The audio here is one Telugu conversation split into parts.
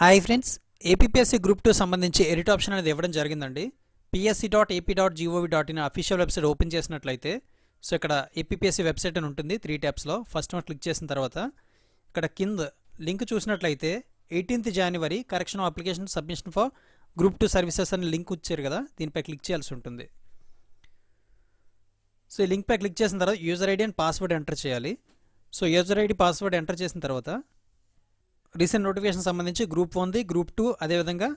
Hi friends A P S C group two సంబంధించి ఎడిట్ ఆప్షన్ అనేది ఇవ్వడం జరిగిందండి. P S C dot A P dot G O V dot in official website open చేసినట్లయితే సో ఇక్కడ A P S C website అని ఉంటుంది త్రీ ట్యాబ్స్లో ఫస్ట్ వన్ క్లిక్ చేసిన తర్వాత ఇక్కడ కింద లింక్ చూసినట్లయితే eighteenth January correction application submission for group two services అని లింక్ వచ్చారు కదా దీనిపై క్లిక్ చేయాల్సి ఉంటుంది. సో ఈ లింక్పై క్లిక్ చేసిన తర్వాత user ID and password enter చేయాలి. So user ID password enter చేసిన తర్వాత రీసెంట్ నోటిఫికేషన్ సంబంధించి గ్రూప్ వన్ది గ్రూప్ టూ అదేవిధంగా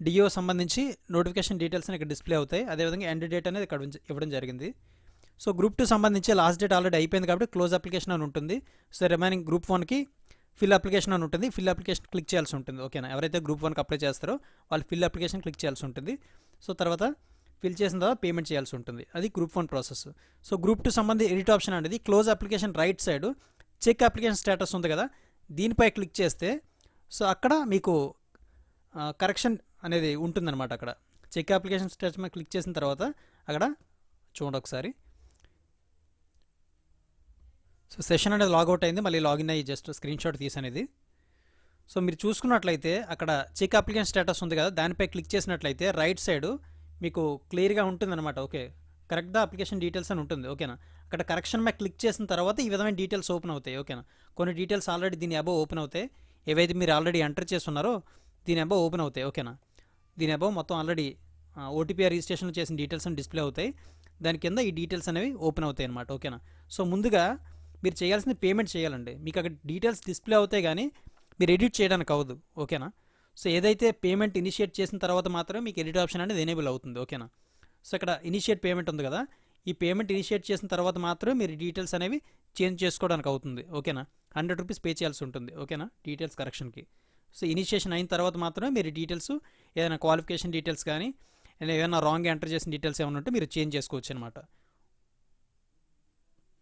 డిఓ సంబంధించి నోటిఫికేషన్ డీటెయిల్స్ ఇక్కడ డిస్ప్లే అవుతాయి. అదేవిధంగా ఎండ్ డేట్ అనేది ఇక్కడ ఇవ్వడం జరిగింది. సో గ్రూప్ టూ సంబంధించి లాస్ట్ డేట్ ఆల్రెడీ అయిపోయింది కాబట్టి క్లోజ్ అప్లికేషన్ అని ఉంటుంది. సో రిమైనింగ్ గ్రూప్ వన్కి ఫిల్ అప్లికేషన్ అని ఉంటుంది. ఫిల్ అప్లికేషన్ క్లిక్ చేయాల్సి ఉంటుంది. ఓకేనా? ఎవరైతే గ్రూప్ వన్కి అప్లై చేస్తారో వాళ్ళు ఫిల్ అప్లికేషన్ క్లిక్ చేయాల్సి ఉంటుంది. సో తర్వాత ఫిల్ చేసిన తర్వాత పేమెంట్ చేయాల్సి ఉంటుంది. అది group one process. So group two సంబంధించి ఎడిట్ ఆప్షన్ అనేది close application right side check application status ఉంది కదా? దీనిపై క్లిక్ చేస్తే సో అక్కడ మీకు కరెక్షన్ అనేది ఉంటుందన్నమాట అక్కడ. చెక్ అప్లికేషన్ స్టేటస్ మీద క్లిక్ చేసిన తర్వాత అక్కడ చూడండి ఒకసారి. సో సెషన్ అనేది లాగౌట్ అయింది. మళ్ళీ లాగిన్ అయ్యి జస్ట్ స్క్రీన్ షాట్ తీసనేది సో మీరు చూసుకున్నట్లయితే అక్కడ చెక్ అప్లికేషన్ స్టేటస్ ఉంది కదా దానిపై క్లిక్ చేసినట్లయితే రైట్ సైడ్ మీకు క్లియర్గా ఉంటుందన్నమాట. ఓకే. కరెక్ట్గా అప్లికేషన్ డీటెయిల్స్ అని ఉంటుంది ఓకేనా? అక్కడ కరెక్షన్ మీద క్లిక్ చేసిన తర్వాత ఈ విధమైన డీటెయిల్స్ ఓపెన్ అవుతాయి ఓకేనా? కొన్ని డీటెయిల్స్ ఆల్రెడీ దీని అబవ్ ఓపెన్ అవుతాయి. ఏవైతే మీరు ఆల్రెడీ ఎంటర్ చేస్తున్నారో దీని అబవ్ ఓపెన్ అవుతాయి ఓకేనా? దీని అబవ్ మొత్తం already O T P R registration చేసిన డీటెయిల్స్ అని డిస్ప్లే అవుతాయి. దాని కింద ఈ డీటెయిల్స్ అనేవి ఓపెన్ అవుతాయి అనమాట ఓకేనా? సో ముందుగా మీరు చేయాల్సింది పేమెంట్ చేయాలండి. మీకు అక్కడ డీటెయిల్స్ డిస్ప్లే అవుతాయి కానీ మీరు ఎడిట్ చేయడానికి అవ్వదు ఓకేనా? సో ఏదైతే పేమెంట్ ఇనిషియేట్ చేసిన తర్వాత మాత్రమే మీకు ఎడిట్ ఆప్షన్ అనేది ఎనేబుల్ అవుతుంది ఓకేనా? సో ఇక్కడ ఇనిషియేట్ పేమెంట్ ఉంది కదా. ఈ పేమెంట్ ఇనిషియేట్ చేసిన తర్వాత మాత్రమే మీరు డీటెయిల్స్ అనేవి చేంజ్ చేసుకోవడానికి అవుతుంది. ఓకేనా? హండ్రెడ్ రూపీస్ పే చేయాల్సి ఉంటుంది. ఓకేనా? డీటెయిల్స్ కరెక్షన్కి సో ఇనిషియేషన్ అయిన తర్వాత మాత్రమే మీరు డీటెయిల్స్ ఏదైనా క్వాలిఫికేషన్ డీటెయిల్స్ కానీ ఏదైనా రాంగ్ ఎంటర్ చేసిన డీటెయిల్స్ ఏమైనా ఉంటే మీరు చేంజ్ చేసుకోవచ్చు అనమాట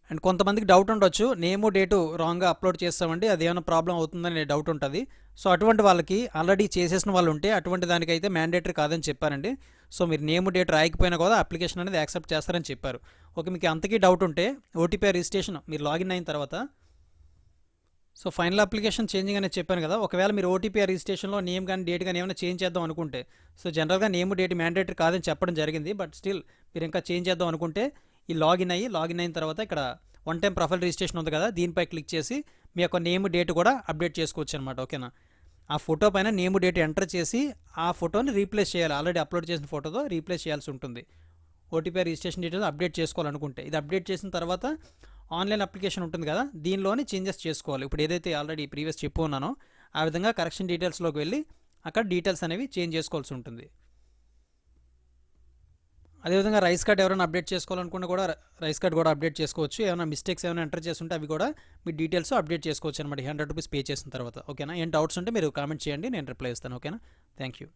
అండ్ కొంతమందికి డౌట్ ఉండొచ్చు నేము డేటు రాంగ్గా అప్లోడ్ చేస్తామండి అది ఏమైనా ప్రాబ్లం అవుతుందని డౌట్ ఉంటుంది. సో అటువంటి వాళ్ళకి ఆల్రెడీ చేసేసిన వాళ్ళు ఉంటే అటువంటి దానికైతే మ్యాండేటరీ కాదని చెప్పారండి. సో మీరు నేము డేట్ రాయకపోయినా కూడా అప్లికేషన్ అనేది యాక్సెప్ట్ చేస్తారని చెప్పారు. ఓకే మీకు అంతకీ డౌట్ ఉంటే ఓటీపీ రిజిస్ట్రేషన్ మీరు లాగిన్ అయిన తర్వాత. సో ఫైనల్ అప్లికేషన్ చేంజింగ్ అనేది చెప్పాను కదా ఒకవేళ మీరు ఓటీపీ రిజిస్ట్రేషన్లో నేమ్ కానీ డేట్ కానీ ఏమైనా చేంజ్ చేద్దాం అనుకుంటే సో జనరల్గా నేమ్ డేట్ మ్యాండేటరీ కాదని చెప్పడం జరిగింది బట్ స్టిల్ మీరు ఇంకా చేంజ్ చేద్దాం అనుకుంటే ఈ లాగిన్ అయ్యి లాగిన్ అయిన తర్వాత ఇక్కడ వన్ టైం ప్రొఫైల్ రిజిస్ట్రేషన్ ఉంది కదా దీనిపై క్లిక్ చేసి మీ యొక్క నేమ్ డేట్ కూడా అప్డేట్ చేసుకోవచ్చు అనమాట ఓకేనా? ఆ ఫోటో పైన నేమ్ డేట్ ఎంటర్ చేసి ఆ ఫోటోని రీప్లేస్ చేయాలి. ఆల్రెడీ అప్లోడ్ చేసిన ఫోటోతో రీప్లేస్ చేయాల్సి ఉంటుంది. ఓటీపీ రిజిస్ట్రేషన్ డీటెయిల్స్ అప్డేట్ చేసుకోవాలనుకుంటే. ఇది అప్డేట్ చేసిన తర్వాత ఆన్లైన్ అప్లికేషన్ ఉంటుంది కదా దీనిలోని చేంజెస్ చేసుకోవాలి. ఇప్పుడు ఏదైతే ఆల్రెడీ ప్రీవియస్ చెప్పు ఉన్నానో ఆ విధంగా కరెక్షన్ డీటెయిల్స్లోకి వెళ్ళి అక్కడ డీటెయిల్స్ అనేవి చేంజ్ చేసుకోవాల్సి ఉంటుంది. అదేవిధంగా రైస్ కార్డ్ ఎవరైనా అప్డేట్ చేసుకోవాలనుకున్నా కూడా రైస్ కార్డ్ కూడా అప్డేట్ చేసుకోవచ్చు. ఏమైనా మిస్టేక్స్ ఏమైనా ఎంటర్ చేస్తుంటే అవి కూడా మీ డీటెయిల్స్ అప్డేట్ చేసుకోవచ్చు అనమాట హండ్రెడ్ రూపీస్ పే చేసిన తర్వాత. ఓకేనా ఏం డౌట్స్ ఉంటే మీరు కామెంట్ చేయండి నేను రిప్లై ఇస్తాను. ఓకేనా థ్యాంక్ యూ